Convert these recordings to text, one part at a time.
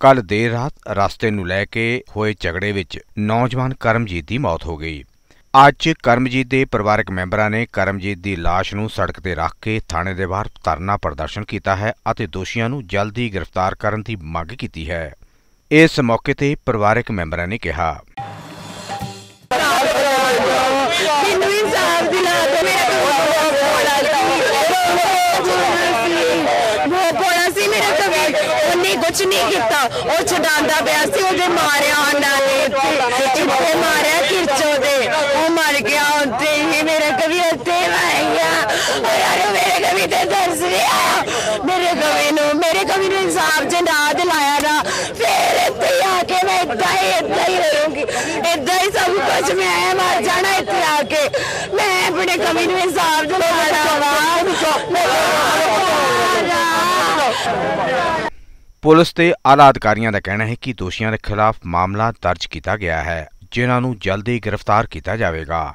ਕੱਲ ਦੇਰ ਰਾਤ ਰਸਤੇ ਨੂੰ ਲੈ ਕੇ ਹੋਏ ਝਗੜੇ ਵਿੱਚ ਨੌਜਵਾਨ ਕਰਮਜੀਤ ਦੀ ਮੌਤ ਹੋ ਗਈ। ਅੱਜ ਕਰਮਜੀਤ ਦੇ ਪਰਿਵਾਰਕ ਮੈਂਬਰਾਂ ਨੇ ਕਰਮਜੀਤ ਦੀ ਲਾਸ਼ ਨੂੰ ਸੜਕ ਤੇ ਰੱਖ ਕੇ ਥਾਣੇ ਦੇ ਬਾਹਰ ਧਰਨਾ ਪ੍ਰਦਰਸ਼ਨ ਕੀਤਾ ਹੈ ਅਤੇ ਦੋਸ਼ੀਆਂ ਨੂੰ ਜਲਦੀ ਗ੍ਰਿਫਤਾਰ ਕਰਨ ਦੀ ਮੰਗ ਕੀਤੀ ਹੈ। ਇਸ ਮੌਕੇ ਤੇ ਪਰਿਵਾਰਕ ਮੈਂਬਰਾਂ ਨੇ ਕਿਹਾ ਮੈਨੂੰ ਇਨਸਾਫ ਦਿਲਾ ਦੇ ਮੇਰਾ ਬਹੁਤ ਬੋਲਾ ਸੀ ਮੇਰਾ ਕਵੀ ਉਹਨੇ ਕੁਝ ਨਹੀਂ ਕੀਤਾ। ਉਹ ਛਡਾਂਦਾ ਪਿਆ ਸੀ, ਉਹਦੇ ਮਾਰਿਆ ਉਹਨਾਂ ਨੇ ਇੱਥੇ ਮਾਰਿਆ ਕਿਰਚੋ ਦੇ ਉਹ ਮਰ ਗਿਆ ਉੱਤੇ ਹੀ। ਮੇਰਾ ਕਵੀ ਉੱਤੇ ਵਾਇਆ ਓ ਯਾਰ, ਮੇਰੇ ਕਵੀ ਤੇ ਦਰਸ ਨਹੀਂ ਮੇਰੇ ਕਵੀ ਨੂੰ, ਮੇਰੇ ਕਵੀ ਨੂੰ ਇਨਸਾਫ ਜੇ ਦਿਲਾਇਆ ਨਾ। ਫੇਰ ਇੱਥੇ ਆ ਕੇ ਮੈਂ ਏਦਾਂ ਹੀ ਏਦਾਂ ਹੀ ਰਹੂੰਗੀ। ਏਦਾਂ ਹੀ ਸਭ ਕੁਝ ਮੈਂ ਮਰ ਜਾਣਾ ਇੱਥੇ ਆ ਕੇ। ਮੈਂ ਆਪਣੇ ਕਵੀ ਨੂੰ ਇਨਸਾਫ ਦਿਲਾਣਾ ਵਾ। ਪੁਲਿਸ ਤੇ ਆਲਾ ਅਧਿਕਾਰੀਆਂ ਦਾ ਕਹਿਣਾ ਹੈ ਕਿ ਦੋਸ਼ੀਆਂ ਦੇ ਖਿਲਾਫ ਮਾਮਲਾ ਦਰਜ ਕੀਤਾ ਗਿਆ ਹੈ, ਜਿਨ੍ਹਾਂ ਨੂੰ ਜਲਦੀ ਗ੍ਰਿਫਤਾਰ ਕੀਤਾ ਜਾਵੇਗਾ।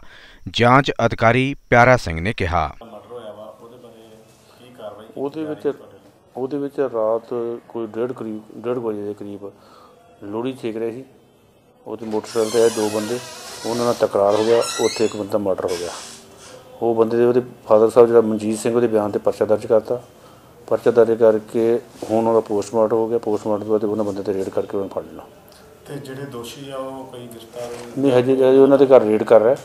ਜਾਂਚ ਅਧਿਕਾਰੀ ਪਿਆਰਾ ਸਿੰਘ ਨੇ ਕਿਹਾ। ਉਹਦੇ ਵਿੱਚ ਉਹਦੇ ਵਿੱਚ ਰਾਤ ਕੋਈ ਡੇਢ ਕਰੀਬ, ਡੇਢ ਵਜੇ ਦੇ ਕਰੀਬ ਲੋਹੜੀ ਛੇਕ ਰਹੇ ਸੀ। ਉਹਦੇ ਮੋਟਰਸਾਈਕਲ ਤੇ ਆਏ ਦੋ ਬੰਦੇ, ਉਹਨਾਂ ਨਾਲ ਤਕਰਾਰ ਹੋ ਗਿਆ, ਉੱਥੇ ਇੱਕ ਬੰਦਾ ਮਰਡਰ ਹੋ ਗਿਆ। ਉਹ ਬੰਦੇ ਦੇ ਉਹਦੇ ਫਾਦਰ ਸਾਹਿਬ ਜਿਹੜਾ ਮਨਜੀਤ ਸਿੰਘ ਉਹਦੇ ਬਿਆਨ ਤੇ ਪਰਚਾ ਦਰਜ ਕਰਤਾ। ਪਰਚਾ ਦਰਜ ਕਰਕੇ ਹੁਣ ਉਹਦਾ ਪੋਸਟਮਾਰਟਮ ਹੋ ਗਿਆ ਪੋਸਟਮਾਰਟਮ ਤੋਂ ਬਾਅਦ ਉਹਨਾਂ ਬੰਦੇ ਤੇ ਰੇਡ ਕਰਕੇ ਉਹਨੂੰ ਫੜ ਲਿਆ। ਤੇ ਜਿਹੜੇ ਦੋਸ਼ੀ ਆ ਉਹ ਕੋਈ ਗ੍ਰਿਫਤਾਰ? ਨਹੀਂ ਹਜੇ ਹਜੇ ਉਹਨਾਂ ਦੇ ਘਰ ਰੇਡ ਕਰ ਰਿਹਾ।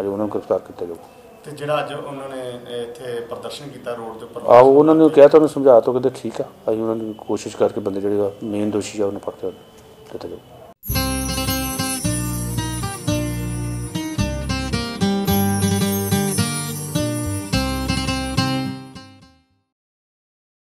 ਹਜੇ ਉਹਨਾਂ ਨੂੰ ਗ੍ਰਿਫਤਾਰ ਕੀਤਾ ਜਾਊਗਾ। ਤੇ ਜਿਹੜਾ ਅੱਜ ਉਹਨਾਂ ਨੇ ਇੱਥੇ ਪ੍ਰਦਰਸ਼ਨ ਕੀਤਾ ਰੋਡ ਦੇ ਉੱਪਰ? ਆਹੋ ਉਹਨਾਂ ਨੂੰ ਕਿਹਾ ਤਾਂ ਉਹਨੂੰ ਸਮਝਾ ਤਾ ਕਹਿੰਦੇ ਠੀਕ ਆ। ਅਸੀਂ ਉਹਨਾਂ ਨੂੰ ਕੋਸ਼ਿਸ਼ ਕਰਕੇ ਬੰਦੇ ਜਿਹੜੇ ਮੇਨ ਦੋਸ਼ੀ ਆ ਉਹਨੂੰ ਫੜ ਕੇ ਦਿੱਤਾ ਜਾਊ